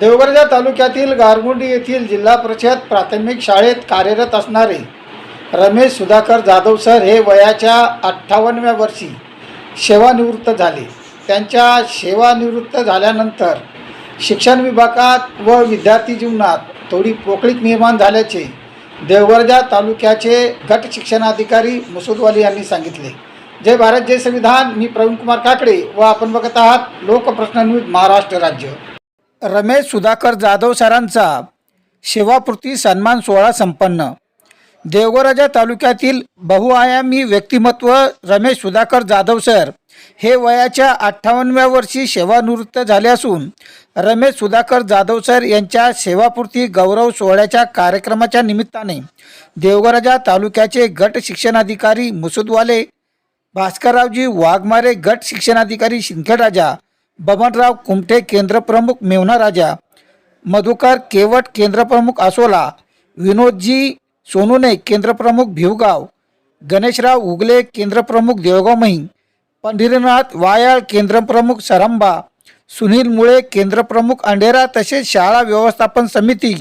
देवगर्जा तालुक्यातील गारगुंडी येथील जिल्हा परिषद प्राथमिक शाळेत कार्यरत असणारे रमेश सुधाकर जाधव सर हे वयाच्या अठ्ठावन्नव्या वर्षी सेवानिवृत्त झाले. त्यांच्या सेवानिवृत्त झाल्यानंतर शिक्षण विभागात व विद्यार्थी जीवनात थोडी पोकळीक निर्माण झाल्याचे देवगर्जा तालुक्याचे गट शिक्षणाधिकारी मुसुदवाली यांनी सांगितले. जय भारत जय संविधान. मी प्रवीण कुमार काकडे व आपण बघत आहात लोकप्रश्न न्यूज महाराष्ट्र राज्य. रमेश सुधाकर जाधव सरांचा सेवापूर्ती सन्मान सोहळा संपन्न. देवगराजा तालुक्यातील बहुआयामी व्यक्तिमत्व रमेश सुधाकर जाधव सर हे वयाच्या अठ्ठावन्नव्या वर्षी सेवानिवृत्त झाले असून रमेश सुधाकर जाधव सर यांच्या सेवापूर्ती गौरव सोहळ्याच्या कार्यक्रमाच्या निमित्ताने देवगराजा तालुक्याचे गट शिक्षणाधिकारी मुसुदवाले भास्कररावजी वाघमारे गट शिक्षणाधिकारी शिंदखेडराजा बबनराव कुमठे केंद्रप्रमुख मेवना राजा मधुकर केवट केंद्रप्रमुख आसोला विनोदजी सोनुने केंद्रप्रमुख भिवगाव गणेशराव उगले केंद्रप्रमुख देवगाव मही पंढरीनाथ वायाळ केंद्रप्रमुख सरंबा सुनील मुळे केंद्रप्रमुख अंढेरा तसेच शाळा व्यवस्थापन समिती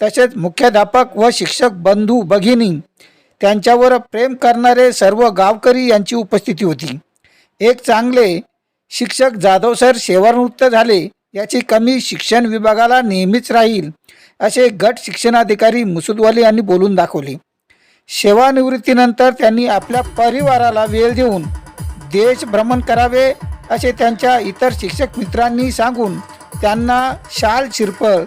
तसेच मुख्याध्यापक व शिक्षक बंधू भगिनी त्यांच्यावर प्रेम करणारे सर्व गावकरी यांची उपस्थिती होती. एक चांगले शिक्षक जाधव सर सेवानिवृत्त झाले याची कमी शिक्षण विभागाला नेहमीच राहील असे गट शिक्षणाधिकारी मुसुदवाले यांनी बोलून दाखवले. सेवानिवृत्तीनंतर त्यांनी आपल्या परिवाराला वेळ देऊन देश भ्रमण करावे असे त्यांच्या इतर शिक्षक मित्रांनी सांगून त्यांना शाल शिरपळ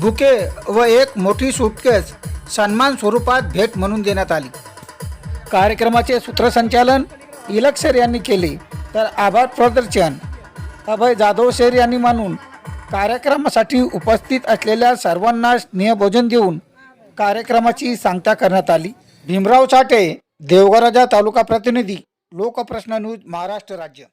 बुके व एक मोठी सुटकेस सन्मान स्वरूपात भेट म्हणून देण्यात आली. कार्यक्रमाचे सूत्रसंचालन इलक्षर यांनी केले. तर आभार प्रदर्शन. अभय जाधव शेर यांनी मानून कार्यक्रमासाठी उपस्थित असलेल्या सर्वांना स्नेहभोजन देऊन कार्यक्रमाची सांगता करण्यात आली. भीमराव साठे देवगराजा तालुका प्रतिनिधी लोकप्रश्न न्यूज महाराष्ट्र राज्य.